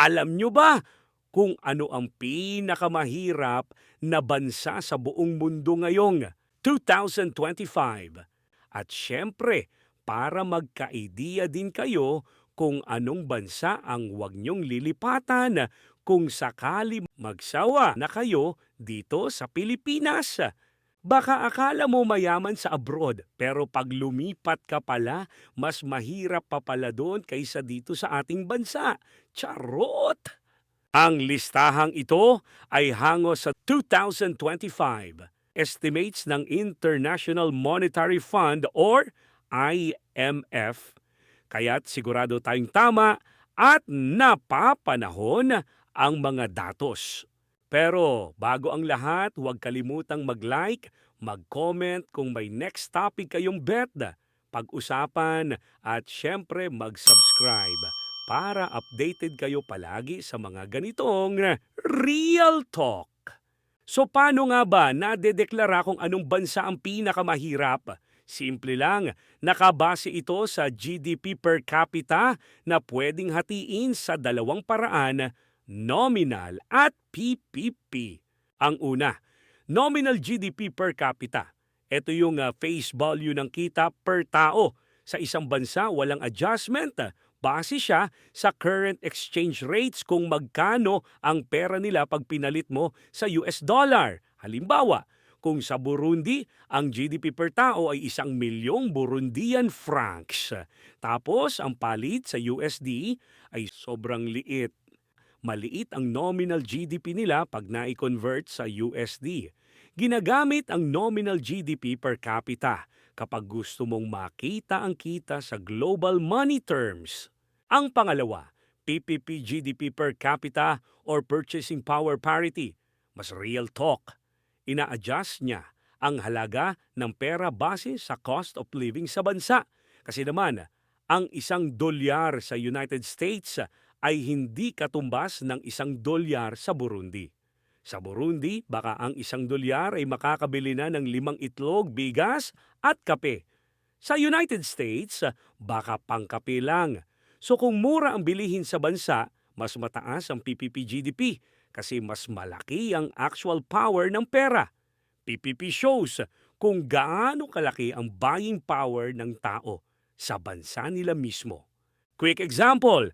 Alam nyo ba kung ano ang pinakamahirap na bansa sa buong mundo ngayong 2025? At syempre, para magka-idea din kayo kung anong bansa ang huwag nyong lilipatan kung sakali magsawa na kayo dito sa Pilipinas. Baka akala mo mayaman sa abroad, pero pag lumipat ka pala, mas mahirap pa pala doon kaysa dito sa ating bansa. Charot! Ang listahang ito ay hango sa 2025 estimates ng International Monetary Fund or IMF. Kaya't sigurado tayong tama at napapanahon ang mga datos. Pero bago ang lahat, huwag kalimutang mag-like, mag-comment kung may next topic kayong bet, pag-usapan at syempre mag-subscribe para updated kayo palagi sa mga ganitong Real Talk. So paano nga ba nadedeklara kung anong bansa ang pinakamahirap? Simple lang, nakabase ito sa GDP per capita na pwedeng hatiin sa dalawang paraan, nominal at PPP. Ang una, nominal GDP per capita. Ito yung uh, face value ng kita per tao. Sa isang bansa, walang adjustment. Base siya sa current exchange rates kung magkano ang pera nila pag pinalit mo sa US dollar. Halimbawa, kung sa Burundi, ang GDP per tao ay isang milyong Burundian francs. Tapos, ang palit sa USD ay sobrang liit. Maliit ang nominal GDP nila pag na-convert sa USD. Ginagamit ang nominal GDP per capita kapag gusto mong makita ang kita sa global money terms. Ang pangalawa, PPP GDP per capita or purchasing power parity. Mas real talk. Ina-adjust niya ang halaga ng pera base sa cost of living sa bansa. Kasi naman, ang isang dolyar sa United States ay hindi katumbas ng isang dolyar sa Burundi. Sa Burundi, baka ang isang dolyar ay makakabili na ng limang itlog, bigas at kape. Sa United States, baka pangkape lang. So kung mura ang bilihin sa bansa, mas mataas ang PPP GDP kasi mas malaki ang actual power ng pera. PPP shows kung gaano kalaki ang buying power ng tao sa bansa nila mismo. Quick example,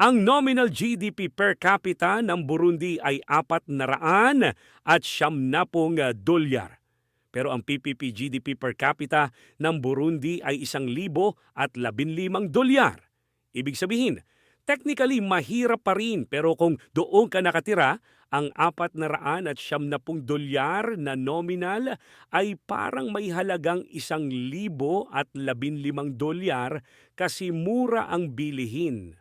ang nominal GDP per capita ng Burundi ay apat na raan at siyam na pong dolyar. Pero ang PPP GDP per capita ng Burundi ay isang libo at labinlimang dolyar. Ibig sabihin, technically mahirap pa rin pero kung doon ka nakatira, ang apat na raan at siyam na pong dolyar na nominal ay parang may halagang isang libo at labinlimang dolyar kasi mura ang bilihin.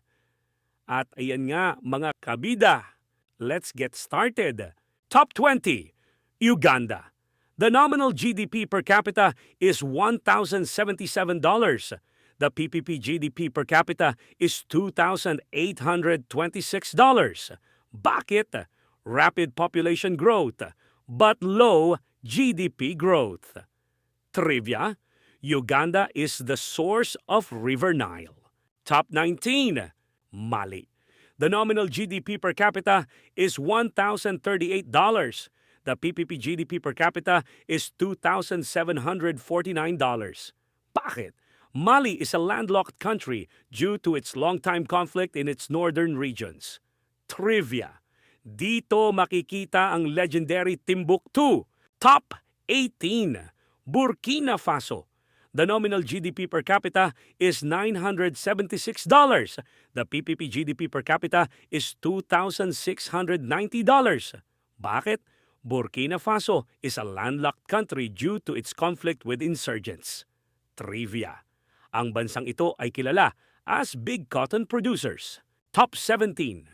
At ayan nga mga kabida, let's get started. Top 20, Uganda. The nominal GDP per capita is $1,077. The PPP GDP per capita is $2,826. Bakit? Rapid population growth, but low GDP growth. Trivia, Uganda is the source of River Nile. Top 19, Mali. The nominal GDP per capita is $1,038. The PPP GDP per capita is $2,749. Bakit? Mali is a landlocked country due to its long-time conflict in its northern regions. Trivia. Dito makikita ang legendary Timbuktu. Top 18. Burkina Faso. The nominal GDP per capita is $976. The PPP GDP per capita is $2,690. Bakit? Burkina Faso is a landlocked country due to its conflict with insurgents. Trivia. Ang bansang ito ay kilala as big cotton producers. Top 17.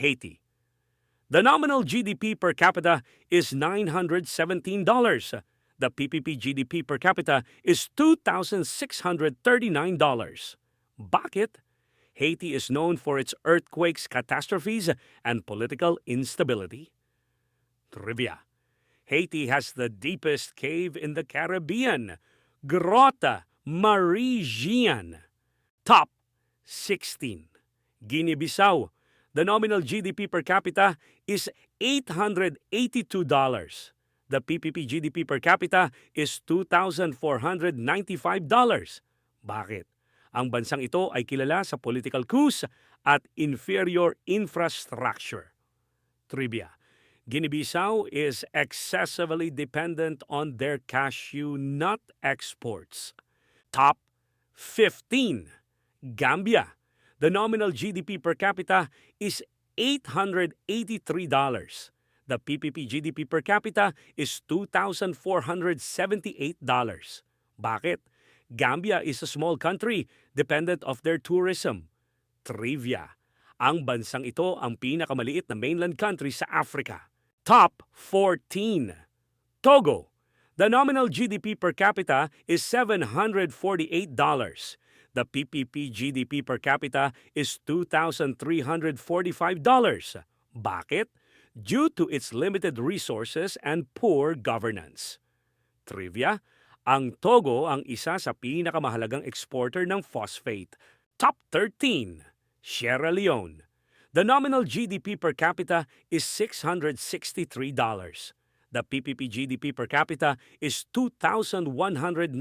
Haiti. The nominal GDP per capita is $917. The PPP GDP per capita is $2,639. Bakit? Haiti is known for its earthquakes, catastrophes, and political instability. Trivia. Haiti has the deepest cave in the Caribbean, Grotta Marie Jeanne. Top 16. Guinea-Bissau. The nominal GDP per capita is $882. The PPP GDP per capita is $2,495. Bakit? Ang bansang ito ay kilala sa political coups at inferior infrastructure. Trivia. Guinea-Bissau is excessively dependent on their cashew nut exports. Top 15. Gambia. The nominal GDP per capita is $883. The PPP GDP per capita is $2,478. Bakit? Gambia is a small country dependent of their tourism. Trivia. Ang bansang ito ang pinakamaliit na mainland country sa Africa. Top 14. Togo. The nominal GDP per capita is $748. The PPP GDP per capita is $2,345. Bakit? Due to its limited resources and poor governance. Trivia, ang Togo ang isa sa pinakamahalagang exporter ng phosphate. Top 13. Sierra Leone. The nominal GDP per capita is $663. The PPP GDP per capita is $2,197.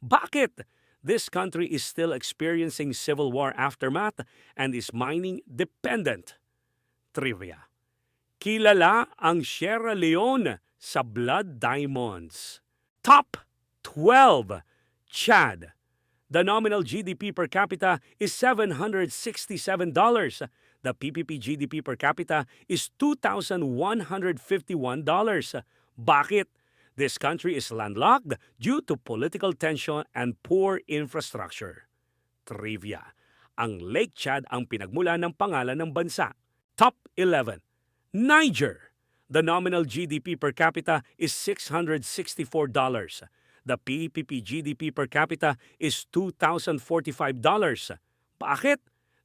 Bakit? This country is still experiencing civil war aftermath and is mining dependent. Trivia. Kilala ang Sierra Leone sa blood diamonds. Top 12. Chad. The nominal GDP per capita is $767. The PPP GDP per capita is $2,151. Bakit? This country is landlocked due to political tension and poor infrastructure. Trivia. Ang Lake Chad ang pinagmula ng pangalan ng bansa. Top 11. Niger. The nominal GDP per capita is $664. The PPP GDP per capita is $2,045. Bakit?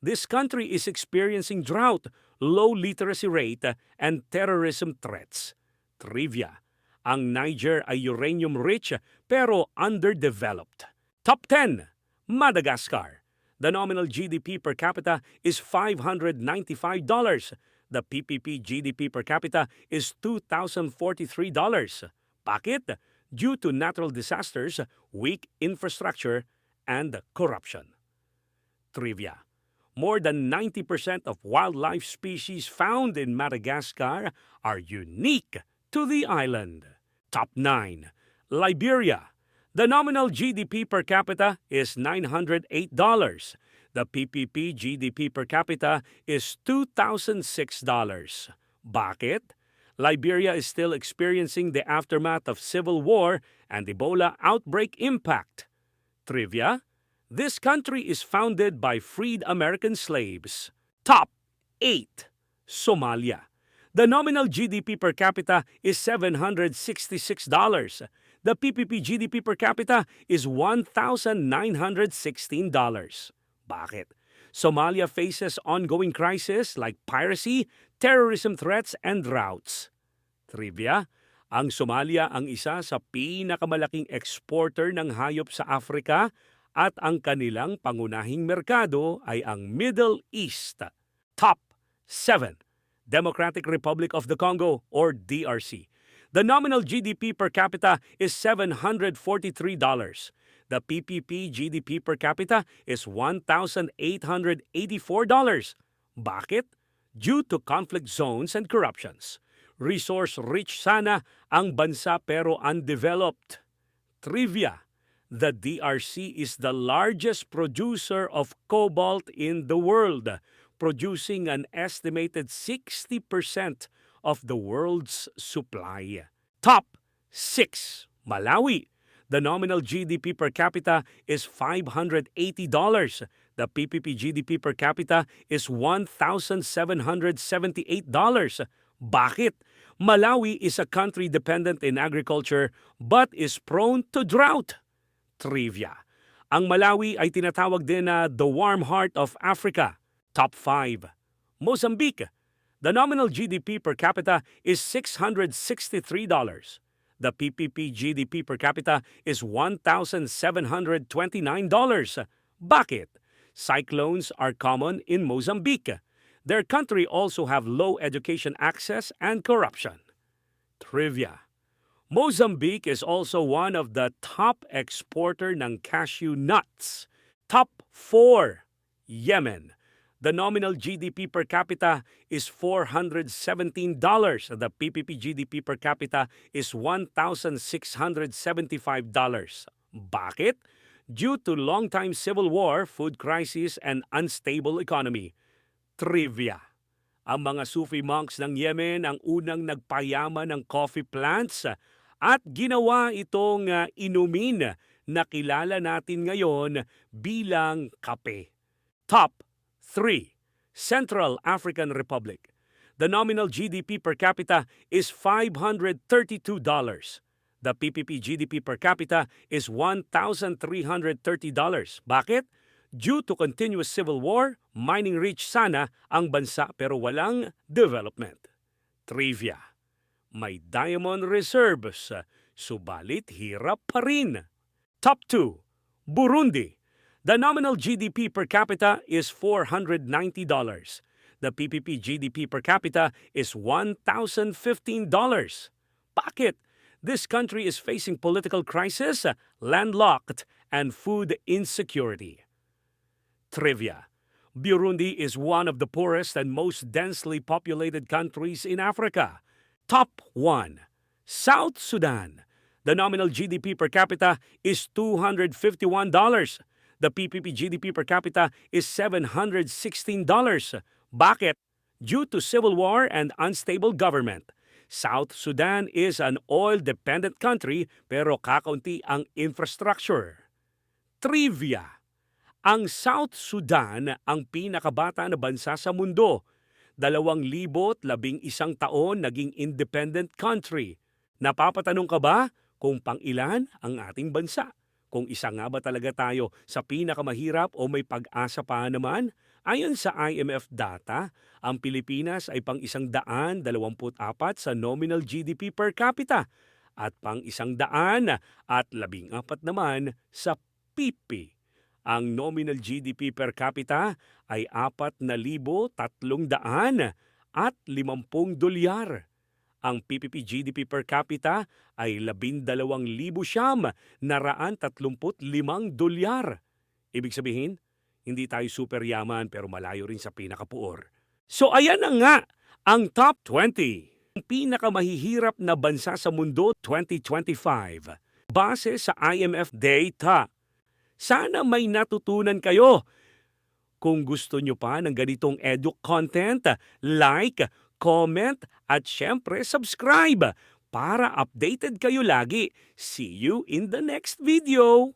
This country is experiencing drought, low literacy rate, and terrorism threats. Trivia. Ang Niger ay uranium-rich pero underdeveloped. Top 10. Madagascar. The nominal GDP per capita is $595. The PPP GDP per capita is $2,043. Bakit? Due to natural disasters, weak infrastructure, and corruption. Trivia. More than 90% of wildlife species found in Madagascar are unique to the island. Top 9. Liberia. The nominal GDP per capita is $908. The PPP GDP per capita is $2,006. Bakit? Liberia is still experiencing the aftermath of civil war and Ebola outbreak impact. Trivia: This country is founded by freed American slaves. Top 8. Somalia. The nominal GDP per capita is $766. The PPP GDP per capita is $1,916. Bakit? Somalia faces ongoing crises like piracy, terrorism threats, and droughts. Trivia, ang Somalia ang isa sa pinakamalaking exporter ng hayop sa Africa at ang kanilang pangunahing merkado ay ang Middle East. Top 7. Democratic Republic of the Congo or DRC. The nominal GDP per capita is $743. The PPP GDP per capita is $1,884. Bakit? Due to conflict zones and corruptions. Resource-rich sana ang bansa pero undeveloped. Trivia. The DRC is the largest producer of cobalt in the world, producing an estimated 60% of the world's supply. Top 6. Malawi. The nominal GDP per capita is $580. The PPP GDP per capita is $1,778. Bakit? Malawi is a country dependent in agriculture but is prone to drought. Trivia. Ang Malawi ay tinatawag din na the warm heart of Africa. Top 5. Mozambique. The nominal GDP per capita is $663. The PPP GDP per capita is $1,729. Bakit? Cyclones are common in Mozambique. Their country also have low education access and corruption. Trivia. Mozambique is also one of the top exporter ng cashew nuts. Top 4. Yemen. The nominal GDP per capita is $417. The PPP GDP per capita is $1,675. Bakit? Due to long-time civil war, food crisis, and unstable economy. Trivia. Ang mga Sufi monks ng Yemen ang unang nagpayaman ng coffee plants at ginawa itong ah, inumin na kilala natin ngayon bilang kape. Top 3. Central African Republic. The nominal GDP per capita is $532. The PPP GDP per capita is $1,330. Bakit? Due to continuous civil war, mining rich sana ang bansa pero walang development. Trivia. May diamond reserves, subalit hirap pa rin. Top 2. Burundi. The nominal GDP per capita is $490. The PPP GDP per capita is $1,015. Bakit? This country is facing political crisis, landlocked, and food insecurity. Trivia. Burundi is one of the poorest and most densely populated countries in Africa. Top 1. South Sudan. The nominal GDP per capita is $251. The PPP GDP per capita is $716. Bakit? Due to civil war and unstable government. South Sudan is an oil-dependent country pero kakaunti ang infrastructure. Trivia. Ang South Sudan ang pinakabata na bansa sa mundo. Dalawang libot labing isang taon naging independent country. Napapatanong ka ba kung pang ilan ang ating bansa? Kung isa nga ba talaga tayo sa pinakamahirap o may pag-asa pa naman? Ayon sa IMF data, ang Pilipinas ay pang isang daan dalawamput apat sa nominal GDP per capita at pang isang daan at labing apat naman sa PP. Ang nominal GDP per capita ay apat na libo tatlong daan at limampung dolyar. Ang PPP GDP per capita ay labindalawang libo siyam naraan tatlumput limang dolyar. Ibig sabihin, hindi tayo super yaman pero malayo rin sa pinakapuor. So ayan na nga ang top 20. Ang pinakamahihirap na bansa sa mundo 2025 base sa IMF data. Sana may natutunan kayo. Kung gusto nyo pa ng ganitong edu content, like, comment, at syempre subscribe para updated kayo lagi. See you in the next video!